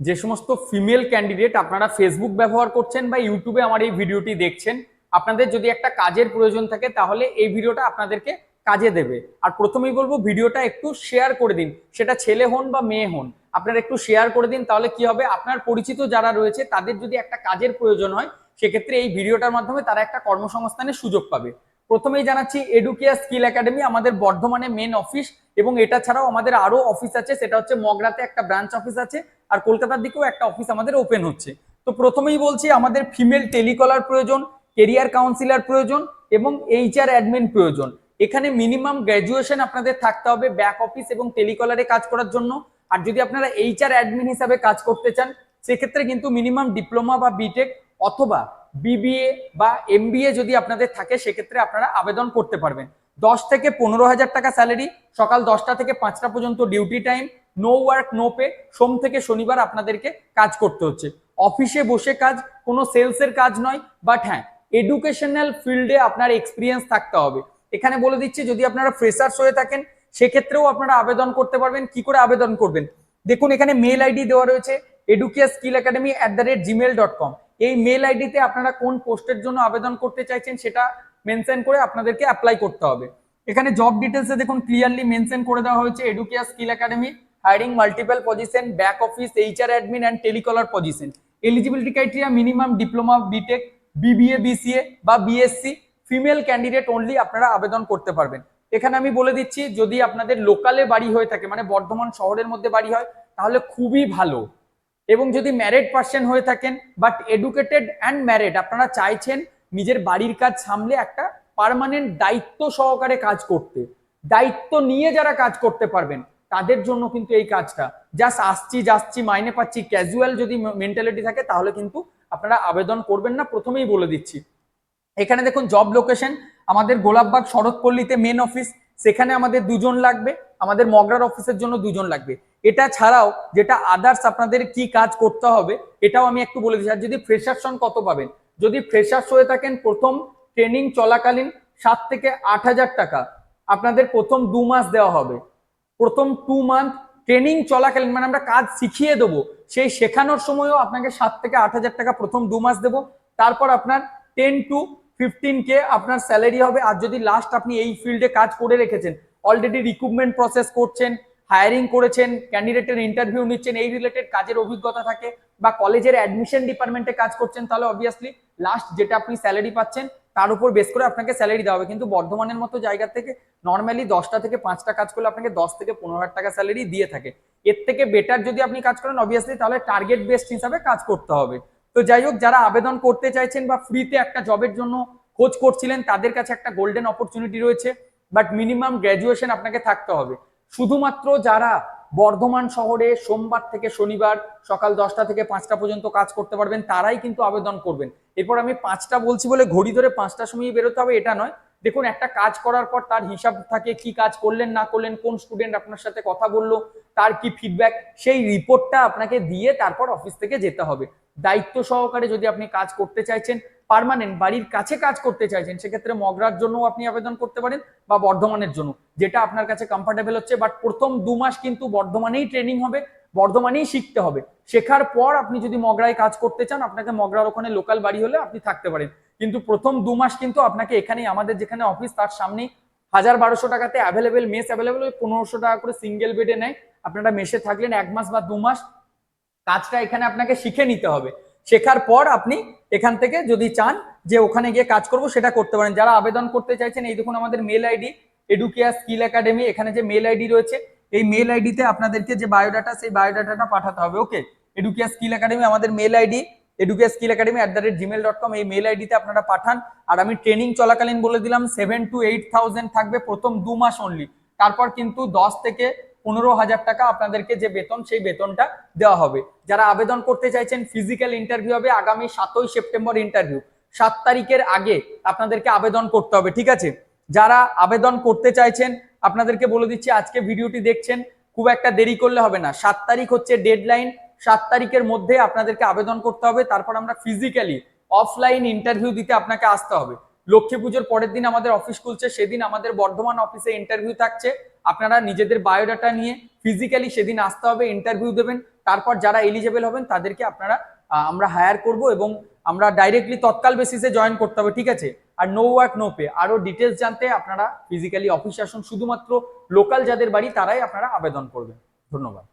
যে সমস্ত female candidate আপনারা ফেসবুক ব্যবহার করছেন বা ইউটিউবে আমার এই ভিডিওটি দেখছেন, আপনাদের যদি একটা কাজের প্রয়োজন থাকে তাহলে এই ভিডিওটা আপনাদেরকে কাজে দেবে। আর প্রথমেই বলব, ভিডিওটা একটু শেয়ার করে দিন। সেটা ছেলে হন বা মেয়ে হন, আপনারা একটু শেয়ার করে দিন, তাহলে কি হবে? আপনার পরিচিত যারা রয়েছে, তাদের যদি একটা কাজের প্রয়োজন হয়, সেক্ষেত্রে এই ভিডিওটার মাধ্যমে তারা একটা কর্মসংস্থানের সুযোগ পাবে। প্রথমেই জানাচ্ছি এডুকেয়া স্কিল একাডেমি আমাদের বর্ধমানে মেন অফিস এবং এটা ছাড়াও আমাদের আরও অফিস আছে, সেটা হচ্ছে মগরাতে একটা ব্রাঞ্চ অফিস আছে। আর কলকাতার দিকেও একটা অফিস আমাদের ওপেন হচ্ছে। তো প্রথমেই বলছি, আমাদের ফিমেল টেলিকলার প্রয়োজন কেরিয়ার কাউন্সিলর প্রয়োজন এবং এইচআর অ্যাডমিন প্রয়োজন। এখানে মিনিমাম গ্র্যাজুয়েশন আপনাদের থাকতে হবে ব্যাক অফিস এবং টেলিকলারে কাজ করার জন্য। আর যদি আপনারা এইচআর অ্যাডমিন হিসাবে কাজ করতে চান, সেক্ষেত্রে কিন্তু মিনিমাম ডিপ্লোমা বা বিটেক অথবা বিবিএ বা এমবিএ যদি আপনাদের থাকে, সেক্ষেত্রে আপনারা আবেদন করতে পারবেন। দশ থেকে পনেরো হাজার টাকা স্যালারি সকাল দশটা থেকে পাঁচটা পর্যন্ত duty time no work no pay সোম থেকে শনিবার আপনাদেরকে কাজ করতে হচ্ছে। অফিসে বসে কাজ, কোনো সেলসের কাজ নয় বাট হ্যাঁ এডুকেশনাল ফিল্ডে আপনার এক্সপিরিয়েন্স থাকতে হবে। এখানে বলে দিচ্ছি, যদি আপনারা ফ্রেশার্স হয়ে থাকেন, সেক্ষেত্রেও আপনারা আবেদন করতে পারবেন। কি করে আবেদন করবেন? দেখুন, এখানে মেল আইডি দেওয়া রয়েছে Edukia skill academy at the rate Gmail dot com এই মেল আইডিতে আপনারা কোন পোস্টের জন্য আবেদন করতে চাইছেন, সেটা মেনশন করে আপনাদেরকে অ্যাপ্লাই করতে হবে। এখানে জব ডিটেলসে দেখুন ক্লিয়ারলি মেনশন করে দেওয়া হয়েছে Edukia skill academy hiring multiple position back office HR admin and telecaller position eligibility criteria minimum diploma BTech BBA BCA বা বিএসসি ফিমেল ক্যান্ডিডেট অনলি আপনারা আবেদন করতে পারবেন। এখানে আমি বলে দিচ্ছি, যদি আপনাদের লোকালে বাড়ি হয়ে থাকে মানে বর্ধমান শহরের মধ্যে বাড়ি হয়, তাহলে খুবই ভালো। এবং যদি ম্যারেড পার্সন হয়ে থাকেন বাট এডুকেটেড অ্যান্ড ম্যারেড আপনারা চাইছেন নিজের বাড়ির কাজ সামলে একটা পার্মানেন্ট দায়িত্ব সহকারে কাজ করতে। দায়িত্ব নিয়ে যারা কাজ করতে পারবেন তাদের জন্য কিন্তু এই কাজটা। জাস্ট আসছি, যাচ্ছি, মাইনে পাচ্ছি ক্যাজুয়াল যদি মেন্টালিটি থাকে, তাহলে কিন্তু আপনারা আবেদন করবেন না, প্রথমেই বলে দিচ্ছি। এখানে দেখুন জব লোকেশন আমাদের গোলাপবাগ শরৎপল্লীতে মেন অফিস সেখানে আমাদের দুজন লাগবে, আমাদের মগরার অফিসের জন্য দুজন লাগবে। এটা ছাড়াও যেটা আদার্স আপনাদের কি কাজ করতে হবে, এটাও আমি একটু বলে দিচ্ছি। আর যদি ফ্রেশারসন কত পাবেন? যদি ফ্রেশার্স হয়ে থাকেন, প্রথম ট্রেনিং চলাকালীন সাত থেকে আট হাজার টাকা। আপনাদের প্রথম দু মাস দেওয়া হবে। প্রথম টু মান্থ ট্রেনিং চলাকালীন মানে আমরা কাজ শিখিয়ে দেবো, সেই শেখানোর সময়ও আপনাকে সাত থেকে আট হাজার টাকা প্রথম দু মাস দেবো। তারপর আপনার টেন টু ফিফটিন কে আপনার স্যালারি হবে, আর যদি লাস্ট আপনি এই ফিল্ডে কাজ করে রেখেছেন অলরেডি রিক্রুটমেন্ট প্রসেস করছেন হায়ারিং করেছেন ক্যান্ডিডেটের ইন্টারভিউ নিচ্ছেন, এই রিলেটেড কাজের অভিজ্ঞতা থাকে, বা কলেজের অ্যাডমিশন ডিপার্টমেন্টে কাজ করছেন, তাহলে অবভিয়াসলি লাস্ট যেটা আপনি স্যালারি পাচ্ছেন তার উপর বেস করে আপনাকে স্যালারি দেওয়া হবে। কিন্তু বর্ধমানের মতো জায়গা থেকে নর্মালি দশটা থেকে পাঁচটা কাজ করলে আপনাকে দশ থেকে পনেরো হাজার টাকা স্যালারি দিয়ে থাকে। এর থেকে বেটার যদি আপনি কাজ করেন অবভিয়াসলি তাহলে টার্গেট বেসড হিসাবে কাজ করতে হবে। তো যাই হোক, যারা আবেদন করতে চাইছেন বা ফ্রিতে একটা জবের জন্য খোঁজ করছিলেন, তাদের কাছে একটা গোল্ডেন অপরচুনিটি রয়েছে। বাট মিনিমাম গ্র্যাজুয়েশন আপনাকে থাকতে হবে। শুধুমাত্র যারা বর্ধমান শহরে সোমবার থেকে শনিবার সকাল দশটা থেকে পাঁচটা পর্যন্ত কাজ করতে পারবেন, তারাই কিন্তু আবেদন করবেন। এরপর আমি পাঁচটা বলছি বলে ঘড়ি ধরে পাঁচটার সময় বেরোতে হবে, এটা নয়। দেখুন, একটা কাজ করার পর তার হিসাব থাকে, কি কাজ করলেন, না করলেন, কোন স্টুডেন্ট আপনার সাথে কথা বলল, তার কি ফিডব্যাক সেই রিপোর্টটা আপনাকে দিয়ে তারপর অফিস থেকে যেতে হবে। দায়িত্ব সহকারে যদি আপনি কাজ করতে চাইছেন পার্মানেন্ট বাড়ির কাছে কাজ করতে চাইছেন, সেক্ষেত্রে মগরার জন্য আপনি আবেদন করতে পারেন বা বর্ধমানের জন্য। যেটা আপনার কাছে কমফর্টেবল হচ্ছে বাট প্রথম দু মাস কিন্তু বর্ধমানেই ট্রেনিং হবে, বর্ধমানেই শিখতে হবে। শেখার পর আপনি যদি মগরায় কাজ করতে চান, আপনাকে মগরার ওখানে লোকাল বাড়ি হলে আপনি থাকতে পারেন। কিন্তু প্রথম দু মাস কিন্তু আপনাকে এখানেই, আমাদের যেখানে অফিস তার সামনেই হাজার বারোশো টাকাতে অ্যাভেলেবেল মেস অ্যাভেলেবেল ওই পনেরোশো টাকা করে সিঙ্গেল বেডে নেয়। আপনারা মেসে থাকলেন এক মাস বা দু মাস, কাজটা এখানে আপনাকে শিখে নিতে হবে। শেখার পর আপনি এখান থেকে যদি চান যে ওখানে গিয়ে কাজ করব, সেটা করতে পারেন। যারা আবেদন করতে চাইছেন, এই দেখুন আমাদের mail ID Edukia skill academy এখানে যে মেল আইডি রয়েছে, এই মেল আইডিতে আপনাদেরকে যে বায়োডাটা সেই বায়োডাটাটা পাঠাতে হবে ওকে এডুকেয়া স্কিল একাডেমি আমাদের mail ID Edukia skill academy at the rate Gmail dot com এই মেল আইডিতে আপনারা পাঠান। আর আমি ট্রেনিং চলাকালীন বলে দিলাম সেভেন টু এইট থাউজেন্ড থাকবে প্রথম দু মাস অনলি তারপর কিন্তু দশ থেকে পনেরো হাজার টাকা আপনাদেরকে যে বেতন, সেই বেতনটা দেওয়া হবে। যারা আবেদন করতে চাইছেন ফিজিক্যাল ইন্টারভিউ হবে, আগামী সাতই সেপ্টেম্বর ইন্টারভিউ সাত তারিখের আগে আপনাদেরকে আবেদন করতে হবে, ঠিক আছে? যারা আবেদন করতে চাইছেন, আপনাদেরকে বলে দিচ্ছি, আজকে ভিডিওটি দেখছেন, খুব একটা দেরি করলে হবে না। সাত তারিখ হচ্ছে ডেডলাইন সাত তারিখের মধ্যে আপনাদেরকে আবেদন করতে হবে। তারপর আমরা ফিজিক্যালি অফলাইন ইন্টারভিউ দিতে আপনাকে আসতে হবে। লক্ষ্মী পুজোর পরের দিন আমাদের অফিস খুলছে, সেদিন আমাদের বর্ধমান অফিসে ইন্টারভিউ থাকছে। আপনারা নিজেদের বায়োডাটা নিয়ে ফিজিক্যালি সেদিন আসতে হবে ইন্টারভিউ দেবেন। তারপর যারা এলিজেবল হবেন, তাদেরকে আপনারা আমরা হায়ার করব এবং আমরা ডাইরেক্টলি তৎকাল বেসিসে জয়েন করতে হবে, ঠিক আছে? আর নো ওয়ার্ক নো পে আরও ডিটেলস জানতে আপনারা ফিজিক্যালি অফিসে আসুন। শুধুমাত্র লোকাল যাদের বাড়ি, তারাই আপনারা আবেদন করবেন। ধন্যবাদ।